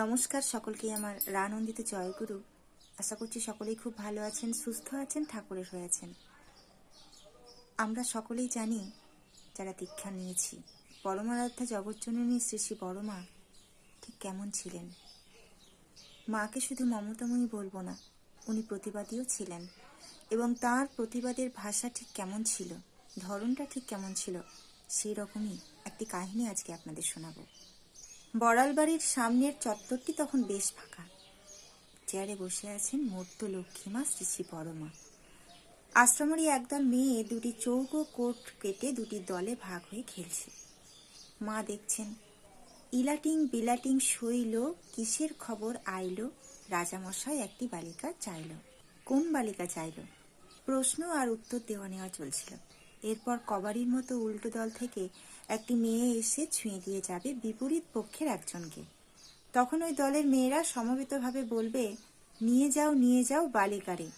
নমস্কার সকলকে আমার রানন্দিত জয়গুরু। আশা করছি সকলেই খুব ভালো আছেন, সুস্থ আছেন, ঠাকুরের হয়ে আছেন। আমরা সকলেই জানি যারা দীক্ষা নিয়েছি, পরমারাধ্যা জগজ্জননী শ্রী শ্রী বড়মা ঠিক কেমন ছিলেন? মাকে শুধু মমতাময়ী বলব না, উনি প্রতিবাদীও ছিলেন এবং তার প্রতিবাদের ভাষা ঠিক কেমন ছিল, ধরনটা ঠিক কেমন ছিল, সেই রকমই একটি কাহিনী আজকে আপনাদের শোনাবো। বড়াল বাড়ির সামনের চত্বরটি তখন বেশ ফাঁকা। চেয়ারে বসে আছেন মূর্ত লক্ষ্মীমা শ্রী বড়মা আশ্রমেরই একদল মেয়ে দুটি চৌকো কোট কেটে দুটি দলে ভাগ হয়ে খেলছে। মা দেখছেন, ইলাটিং বিলাটিং শৈল, কিসের খবর আইলো, রাজামশাই একটি বালিকা চাইল। কোন বালিকা চাইল? প্রশ্ন আর উত্তর দেওয়া নেওয়া চলছিল। এরপর কবাডির মতো উল্টো দল থেকে একটি মেয়ে এসে ছুঁয়ে দিয়ে যাবে বিপরীত পক্ষের একজনকে। তখন ওই দলের মেয়েরা সমবেতভাবে বলবে, নিয়ে যাও নিয়ে যাও, বালিকারে।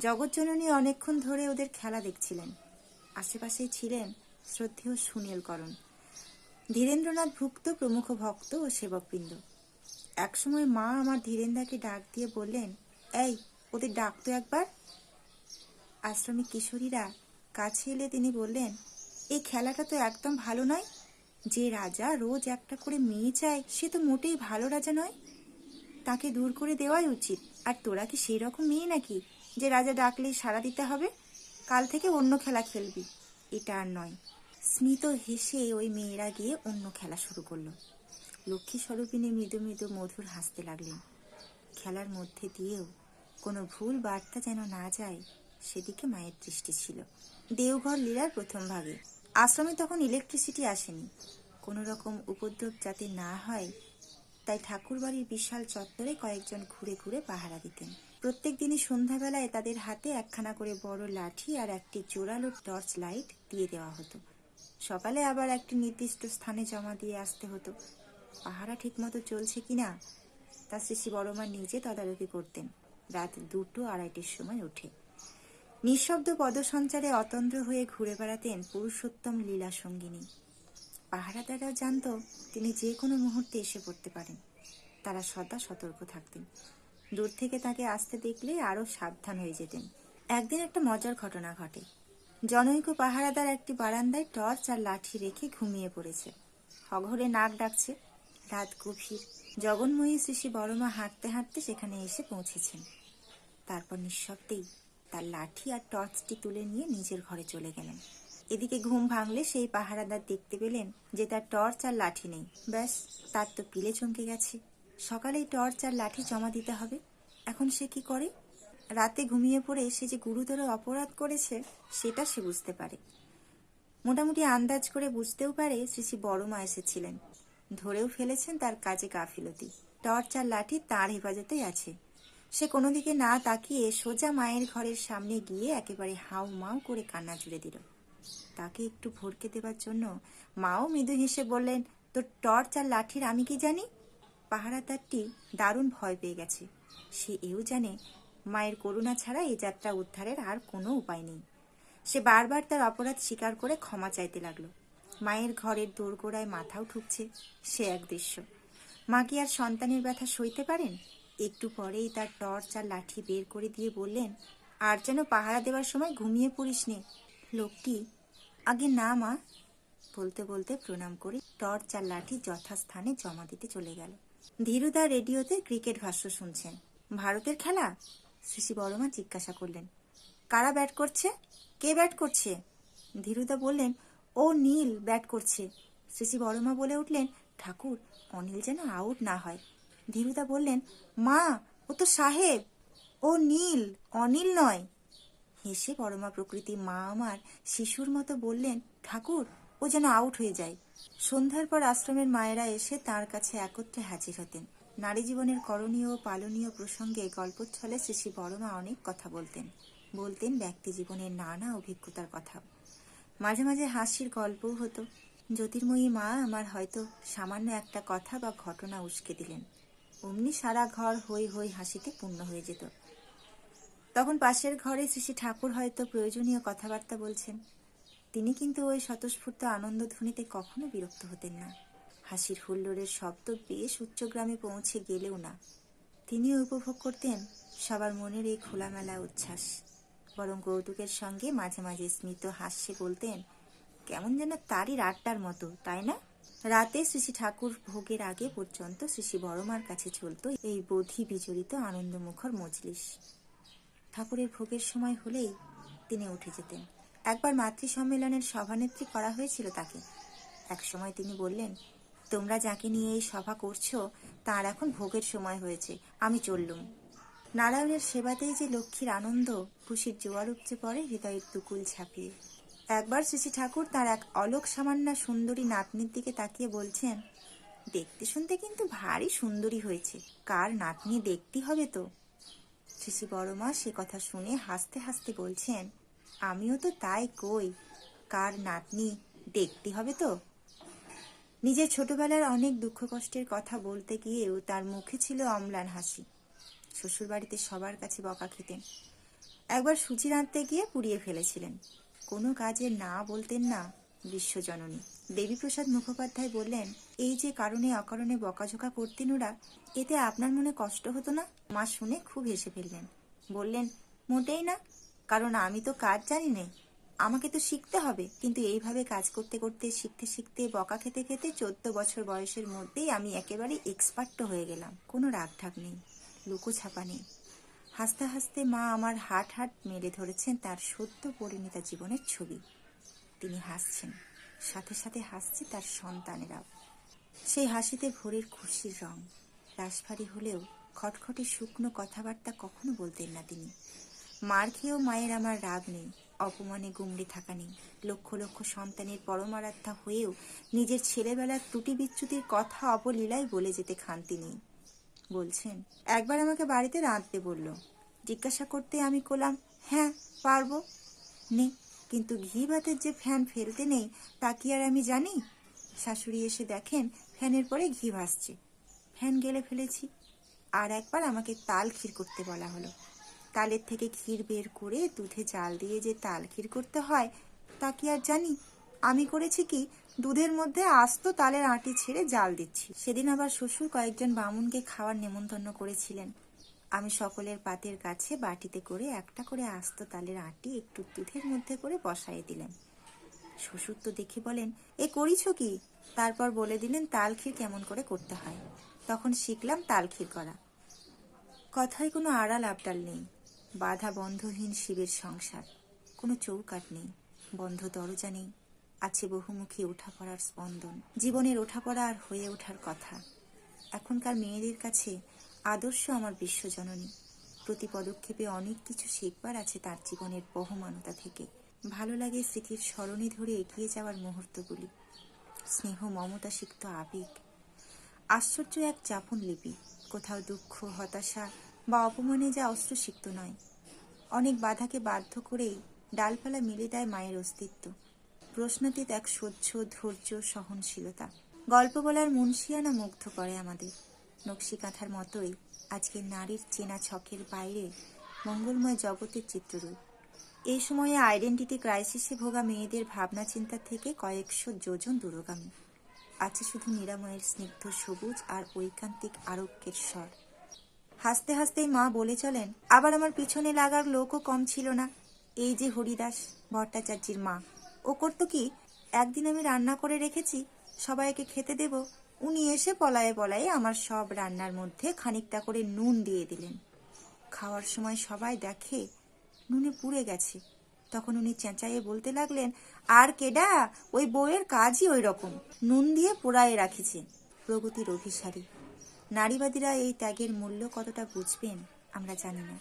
জগজ্জননী অনেকক্ষণ ধরে ওদের খেলা দেখছিলেন। আশেপাশেই ছিলেন শ্রদ্ধেয় সুনীল করণ, ধীরেন্দ্রনাথ ভুক্ত প্রমুখ ভক্ত ও সেবকবৃন্দ। একসময় মা আমার ধীরেন্দাকে ডাক দিয়ে বললেন, এই, ওদের ডাক তো একবার। আশ্রমিক কিশোরীরা কাছে এলে তিনি বললেন, এই খেলাটা তো একদম ভালো নয়। যে রাজা রোজ একটা করে মেয়ে চায়, সে তো মোটেই ভালো রাজা নয়। তাকে দূর করে দেওয়াই উচিত। আর তোরা কি সেই রকম মেয়ে নাকি, যে রাজা ডাকলেই সাড়া দিতে হবে? কাল থেকে অন্য খেলা খেলবি। এটা আর নয়। স্মিত হেসে ওই মেয়েরা গিয়ে অন্য খেলা শুরু করল। লক্ষ্মী স্বরূপিনী মৃদু মৃদু মধুর হাসতে লাগলেন। খেলার মধ্যে দিয়েও কোনো ভুল বার্তা যেন না যায় সেদিকে মায়ের দৃষ্টি ছিল। দেওঘর লীলার প্রথম ভাগে। আশ্রমে তখন ইলেকট্রিসিটি আসেনি। কোনো রকম উপদ্রব যাতে না হয়, তাই ঠাকুরবাড়ির বিশাল চত্বরে কয়েকজন ঘুরে ঘুরে পাহারা দিতেন। প্রত্যেক দিনই সন্ধ্যাবেলায় তাদের হাতে একখানা করে বড় লাঠি আর একটি জোরালো টর্চ লাইট দিয়ে দেওয়া হতো। সকালে আবার একটি নির্দিষ্ট স্থানে জমা দিয়ে আসতে হতো। পাহারা ঠিকমতো চলছে কিনা তা শ্রী বড়মা নিজে তদারকি করতেন। রাত দুটো আড়াইটের সময় ওঠে। নিঃশব্দ পদসঞ্চারে অতন্দ্র হয়ে ঘুরে বেড়াতেন পুরুষোত্তম লীলা সঙ্গিনী। পাহারাদাররাও জানত, তিনি যে কোনো মুহূর্তে এসে পড়তে পারেন। তারা সদা সতর্ক থাকতেন। দূর থেকে তাকে আসতে দেখলে আরও সাবধান হয়ে যেতেন। একদিন একটা মজার ঘটনা ঘটে। জনৈক পাহারাদার একটি বারান্দায় টর্চ আর লাঠি রেখে ঘুমিয়ে পড়েছে। অঘরে নাক ডাকছে, রাত গভীর। জগন্ময়ী শ্রী বড়মা হাঁটতে হাঁটতে সেখানে এসে পৌঁছেছেন। তারপর নিঃশব্দেই তার লাঠি আর টর্চটি তুলে নিয়ে নিজের ঘরে চলে গেলেন। এদিকে ঘুম ভাঙলে সেই পাহারাদার দেখতে পেলেন যে তার টর্চ আর লাঠি নেই। ব্যাস, তার তো পিলে চমকে গেছে। সকালেই টর্চ আর লাঠি জমা দিতে হবে। এখন সে কি করে? রাতে ঘুমিয়ে পড়ে সে যে গুরুতর অপরাধ করেছে, সেটা সে বুঝতে পারে। মোটামুটি আন্দাজ করে বুঝতেও পারে শ্রী শ্রী বড়মা এসেছিলেন। ধরেও ফেলেছেন তার কাজে গাফিলতি। টর্চ আর লাঠি তার হেফাজতেই আছে। সে কোনো দিকে না তাকিয়ে সোজা মায়ের ঘরের সামনে গিয়ে একেবারে হাউ মাউ করে কান্না জুড়ে দিল। তাকে একটু ভরকে দেবার জন্য মাও মৃদু হেসে বললেন, তোর টর্চ আর লাঠির আমি কি জানি? পাহারাদারটি দারুণ ভয় পেয়ে গেছে। সে এও জানে মায়ের করুণা ছাড়া এই যাত্রা উদ্ধারের আর কোনো উপায় নেই। সে বারবার তার অপরাধ স্বীকার করে ক্ষমা চাইতে লাগল। মায়ের ঘরের দোরগোড়ায় মাথাও ঠুকছে, সে এক দৃশ্য। মা কি আর সন্তানের ব্যথা সইতে পারেন? একটু পরেই তার টর্চ আর লাঠি বের করে দিয়ে বললেন, আর যেন পাহারা দেওয়ার সময় ঘুমিয়ে পড়িস নে। লোকটি, আগে না মা। বলতে বলতে প্রণাম করে টর্চ আর লাঠি যথাস্থানে জমা দিতে চলে গেল। ধীরুদা রেডিওতে ক্রিকেট ভাষ্য শুনছেন। ভারতের খেলা? শ্রী বড়মা জিজ্ঞাসা করলেন। কারা ব্যাট করছে? কে ব্যাট করছে? ধীরুদা বললেন, ও নীল ব্যাট করছে। শ্রী বড়মা বলে উঠলেন, ঠাকুর, অনিল যেন আউট না হয়। ধীরুদা বললেন, মা, ও তো সাহেব। ও নীল, অনিল নয়। হেসে পরমা প্রকৃতি মা আমার শিশুর মতো বললেন, ঠাকুর, ও যেন আউট হয়ে যায়। সন্ধ্যার পর আশ্রমের মায়েরা এসে তার কাছে একত্রে হাজির হতেন। নারী জীবনের করণীয় ও পালনীয় প্রসঙ্গে গল্পচ্ছলে শ্রী বড়মা অনেক কথা বলতেন। বলতেন ব্যক্তি জীবনের নানা অভিজ্ঞতার কথা। মাঝে মাঝে হাসির গল্পও হতো। জ্যোতির্ময়ী মা আমার হয়তো সামান্য একটা কথা বা ঘটনা উস্কে দিলেন। অমনি সারা ঘর হই হই হাসিতে পূর্ণ হয়ে যেত। তখন পাশের ঘরে শ্রী ঠাকুর হয়তো প্রয়োজনীয় কথাবার্তা বলছেন। তিনি কিন্তু ওই স্বতঃস্ফূর্ত আনন্দধ্বনিতে কখনো বিরক্ত হতেন না। হাসির হুল্লোড়ের শব্দ বেশ উচ্চগ্রামে পৌঁছে গেলেও না। তিনিও উপভোগ করতেন সবার মনের এই খোলামেলা উচ্ছ্বাস। বরং কৌতুকের সঙ্গে মাঝে মাঝে স্মিত হাস্যে বলতেন, কেমন যেন তারই রাতটার মতো, তাই না? রাতে শ্রী ঠাকুর ভোগের আগে পর্যন্ত শ্রী বড়মার কাছে চলত এই বোধি বিজড়িত আনন্দমুখর মজলিস। ঠাকুরের ভোগের সময় হলেই তিনি উঠে যেতেন। একবার মাতৃ সম্মেলনের সভানেত্রী করা হয়েছিল তাকে। এক সময় তিনি বললেন, তোমরা যাকে নিয়ে এই সভা করছ, তার এখন ভোগের সময় হয়েছে, আমি চললুম। নারায়ণের সেবাতেই যে লক্ষ্মীর আনন্দ, খুশির জোয়ার উপচে পড়ে, হৃদয়ের দুকুল ঝাঁপিয়ে। একবার শ্রী ঠাকুর তার এক অলোক সামান্য সুন্দরী নাতনির দিকে তাকিয়ে বলছেন, দেখতে শুনতে কিন্তু ভারী সুন্দরী হয়েছে। কার নাতনি দেখতে হবে তো? শ্রী বড়মা সে কথা শুনে হাসতে হাসতে বলছেন, আমিও তো তাই কই, কার নাতনি দেখতে হবে তো? নিজের ছোটবেলার অনেক দুঃখ কষ্টের কথা বলতে গিয়েও তার মুখে ছিল অম্লান হাসি। শ্বশুরবাড়িতে সবার কাছে বকা খেতেন। একবার সুচি রাঁধতে গিয়ে পুড়িয়ে ফেলেছিলেন। কোনো কাজে না বলতেন না বিশ্বজননী। দেবীপ্রসাদ মুখোপাধ্যায় বললেন, এই যে কারণে অকারণে বকাঝোকা করতেন ওরা, এতে আপনার মনে কষ্ট হতো না? মা শুনে খুব হেসে ফেললেন। বললেন, মোটেই না, কারণ আমি তো কাজ জানি না আমাকে তো শিখতে হবে। কিন্তু এইভাবে কাজ করতে করতে, শিখতে শিখতে, বকা খেতে খেতে চোদ্দ বছর বয়সের মধ্যেই আমি একেবারে এক্সপার্ট হয়ে গেলাম। কোনো রাগ ঠাক নেই লুকো ছাপা নেই। হাসতে হাসতে মা আমার হাট হাট মেরে ধরেছেন তার সদ্য পরিণীতা জীবনের ছবি। তিনি হাসছেন, সাথে সাথে হাসছে তার সন্তানেরাও। সেই হাসিতে ভোরের খুশির রং। রাশভারী হলেও খটখটে শুকনো কথাবার্তা কখনো বলতেন না তিনি। মার খেয়েও মায়ের আমার রাগ নেই, অপমানে গুমড়ে থাকা নেই। লক্ষ লক্ষ সন্তানের পরমারাধ্যা হয়েও নিজের ছেলেবেলার ত্রুটি বিচ্যুতির কথা অবলীলায় বলে যেতে খান্তি নেই। বলছেন একবার আমাকে বাড়িতে রাঁধতে বলল। জিজ্ঞাসা করতে আমি করলাম হ্যাঁ পারব। নে, কিন্তু ঘি ভাতের যে ফ্যান ফেলতে নেই, তা কি আর আমি জানি? শাশুড়ি এসে দেখেন ফ্যানের পরে ঘি ভাসছে। ফ্যান গেলে ফেলেছি। আর একবার আমাকে তাল ক্ষীর করতে বলা হলো। তালের থেকে ক্ষীর বের করে দুধে জাল দিয়ে যে তাল ক্ষীর করতে হয়, তা কি আর জানি? আমি করেছি কি? দুধের মধ্যে আস্ত তালের আঁটি ছেড়ে জাল দিচ্ছি। সেদিন আবার শ্বশুর কয়েকজন বামুনকে খাওয়ার নেমন্তন্ন করেছিলেন। আমি সকলের পাতের কাছে বাটিতে করে একটা করে আস্ত তালের আঁটি একটু দুধের মধ্যে করে বসাই দিলেন। শ্বশুর তো দেখে বলেন, এ করিছ কি? তারপর বলে দিলেন, তাল ক্ষীর কেমন করে করতে হয়? তখন শিখলাম তাল ক্ষীর করা। কথায় কোনো আড়াল আবডাল নেই, বাধা বন্ধহীন শিবের সংসার। কোনো চৌকাট নেই, বন্ধ দরজা নেই। আছে বহুমুখী ওঠা পড়ার স্পন্দন। জীবনের ওঠাপড়া আর হয়ে ওঠার কথা। এখনকার মেয়েদের কাছে আদর্শ আমার বিশ্বজননী। প্রতি পদক্ষেপে অনেক কিছু শিখবার আছে তার জীবনের বহমানতা থেকে। ভালো লাগে স্মৃতির স্মরণে ধরে এগিয়ে যাওয়ার মুহূর্তগুলি। স্নেহ, মমতা সিক্ত আবেগ। আশ্চর্য এক চাপন লিপি। কোথাও দুঃখ, হতাশা বা অপমানে যা অস্ত্র সিক্ত নয়। অনেক বাধাকে বাধ্য করেই ডালপালা মিলে দেয় মায়ের অস্তিত্ব। প্রশ্নাতীত এক সহ্য, ধৈর্য, সহনশীলতা। গল্প বলার মুন্সিয়ানা মুগ্ধ করে আমাদের। নকশি কাঁথার মতোই আজকে নারীর চেনা ছকের বাইরে মঙ্গলময় জগতের চিত্ররূপ এই সময়ে আইডেন্টিটি ক্রাইসিসে ভোগা মেয়েদের ভাবনা চিন্তা থেকে কয়েকশো যোজন দূরগামী। আছে শুধু নিরাময়ের স্নিগ্ধ সবুজ আর ঐকান্তিক আরোগ্যের স্বর। হাসতে হাসতেই মা বলে চলেন, আবার আমার পিছনে লাগার লোকও কম ছিল না। এই যে হরিদাস ভট্টাচার্যের মা। ও করতো কি, একদিন আমি রান্না করে রেখেছি, সবাইকে খেতে দেব। উনি এসে পলায়ে পলায়ে আমার সব রান্নার মধ্যে খানিকটা করে নুন দিয়ে দিলেন। খাওয়ার সময় সবাই দেখে নুনে পুড়ে গেছে। তখন উনি চেঁচাইয়ে বলতে লাগলেন, আর কেডা, ওই বউয়ের কাজই ওই রকম। নুন দিয়ে পোড়ায়ে রাখিছে, প্রগতির অভিসারী। নারীবাদীরা এই ত্যাগের মূল্য কতটা বুঝবেন আমরা জানি না।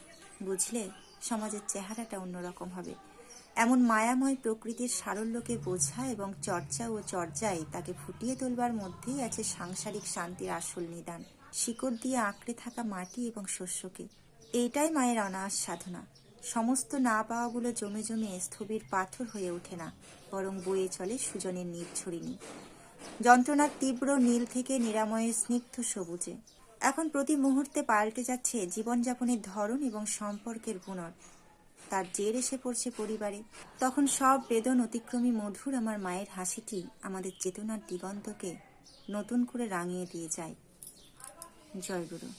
বুঝলে সমাজের চেহারাটা অন্যরকম হবে। এমন মায়াময় প্রকৃতির সারল্যকে বোঝা এবং চর্চা ও চর্যায় তাকে ফুটিয়ে তোলবার মধ্যেই আছে সাংসারিক শান্তির আসল নিদান। শিকড় দিয়ে আঁকড়ে থাকা মাটি এবং শস্যকে। এইটাই মায়ের অনায়াস সাধনা। সমস্ত না পাওয়াগুলো জমে জমে স্থবির পাথর হয়ে ওঠে না, বরং বয়ে চলে সুজনের নির্ঝরিণী যন্ত্রণার তীব্র নীল থেকে নিরাময়ের স্নিগ্ধ সবুজে। এখন প্রতি মুহূর্তে পাল্টে যাচ্ছে জীবনযাপনের ধরন এবং সম্পর্কের গুণর। তার জের এসে পড়ছে পরিবারে। তখন সব বেদন অতিক্রমী মধুর আমার মায়ের হাসিটি আমাদের চেতনার দিগন্তকে নতুন করে রাঙিয়ে দিয়ে যায়। জয়গুরু।